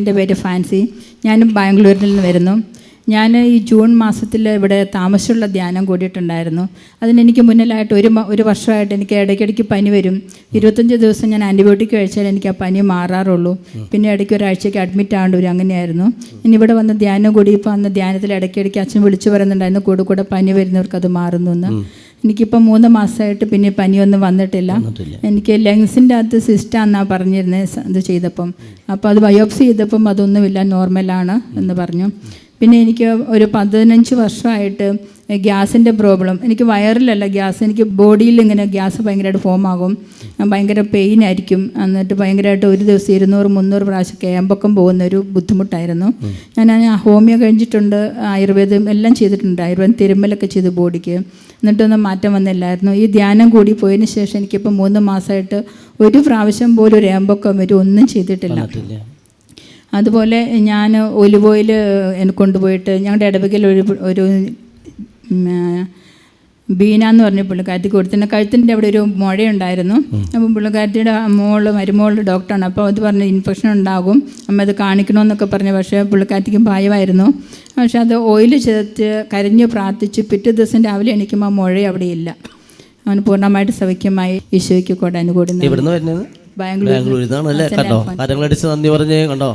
എന്റെ പേര് ഫാൻസി. ഞാനും ബാംഗ്ലൂരിൽ നിന്ന് വരുന്നു. ഞാൻ ഈ ജൂൺ മാസത്തിൽ ഇവിടെ താമസമുള്ള ധ്യാനം കൂടിയിട്ടുണ്ടായിരുന്നു. അതിനെനിക്ക് മുന്നിലായിട്ട് ഒരു ഒരു വർഷമായിട്ട് എനിക്ക് ഇടയ്ക്കിടയ്ക്ക് പനി വരും. ഇരുപത്തഞ്ച് ദിവസം ഞാൻ ആന്റിബയോട്ടിക് കഴിച്ചാൽ എനിക്ക് ആ പനി മാറാറുള്ളൂ. പിന്നെ ഇടയ്ക്ക് ഒരാഴ്ചയ്ക്ക് അഡ്മിറ്റ് ആകേണ്ടി വരും അങ്ങനെയായിരുന്നു. ഇനി ഇവിടെ വന്ന ധ്യാനം കൂടി ഇപ്പോൾ അന്ന് ധ്യാനത്തിൽ ഇടയ്ക്കിടയ്ക്ക് അച്ഛൻ വിളിച്ചു പറയുന്നുണ്ടായിരുന്നു കൂടെ കൂടെ പനി വരുന്നവർക്ക് അത് മാറുന്നു എന്ന്. എനിക്കിപ്പോൾ മൂന്ന് മാസമായിട്ട് പിന്നെ പനിയൊന്നും വന്നിട്ടില്ല. എനിക്ക് ലങ്സിന്റെ അകത്ത് സിസ്റ്റാന്നാണ് പറഞ്ഞിരുന്നത് ഇത് ചെയ്തപ്പം. അപ്പോൾ അത് ബയോപ്സി ചെയ്തപ്പം അതൊന്നുമില്ല നോർമലാണ് എന്ന് പറഞ്ഞു. പിന്നെ എനിക്ക് ഒരു പതിനഞ്ച് വർഷമായിട്ട് ഗ്യാസിന്റെ പ്രോബ്ലം. എനിക്ക് വയറിലല്ല ഗ്യാസ് എനിക്ക് ബോഡിയിൽ ഇങ്ങനെ ഗ്യാസ് ഭയങ്കരമായിട്ട് ഫോം ആകും. ഭയങ്കര പെയിൻ ആയിരിക്കും. എന്നിട്ട് ഭയങ്കരമായിട്ട് ഒരു ദിവസം ഇരുന്നൂറ് മുന്നൂറ് പ്രാവശ്യം കേമ്പൊക്കം പോകുന്ന ഒരു ബുദ്ധിമുട്ടായിരുന്നു. ഞാൻ ഹോമിയോ കഴിഞ്ഞിട്ടുണ്ട് ആയുർവേദം എല്ലാം ചെയ്തിട്ടുണ്ട്. ആയുർവേദം തിരുമ്മലൊക്കെ ചെയ്തു ബോഡിക്ക്. എന്നിട്ടൊന്നും മാറ്റം വന്നില്ലായിരുന്നു. ഈ ധ്യാനം കൂടി പോയതിന് ശേഷം എനിക്കിപ്പോൾ മൂന്ന് മാസമായിട്ട് ഒരു പ്രാവശ്യം പോലും ഒരു ഏമ്പൊക്കം വരും. ഒന്നും ചെയ്തിട്ടില്ല. അതുപോലെ ഞാൻ ഒലിവ് ഓയിൽ കൊണ്ടുപോയിട്ട് ഞങ്ങളുടെ ഇടവകയിൽ ഒരു ഒരു ബീന എന്ന് പറഞ്ഞ പുള്ളിക്കാരത്തി കൊടുത്തിന് കഴുത്തിന്റെ അവിടെ ഒരു മുഴയുണ്ടായിരുന്നു. അപ്പം പുള്ളിക്കാരത്തിയുടെ മോൾ മരുമോൾ ഡോക്ടറാണ്. അപ്പോൾ അത് പറഞ്ഞ് ഇൻഫെക്ഷൻ ഉണ്ടാകും. അമ്മ അത് കാണിക്കണമെന്നൊക്കെ പറഞ്ഞു. പക്ഷേ പുള്ളിക്കാരത്തിക്ക് ഭയമായിരുന്നു. പക്ഷേ അത് ഓയിൽ ചേർത്ത് കരഞ്ഞ് പ്രാർത്ഥിച്ച് പിറ്റേ ദിവസം രാവിലെ എണീക്കുമ്പോൾ ആ മുഴ അവിടെ ഇല്ല. അവന് പൂർണമായിട്ട് സൗഖ്യമായി ഈശോയ്ക്ക് കൂടെ അനുകൂടി ബാംഗ്ലൂർ കണ്ടോ? കരങ്ങളടിച്ച് നന്ദി പറഞ്ഞേ കണ്ടോ?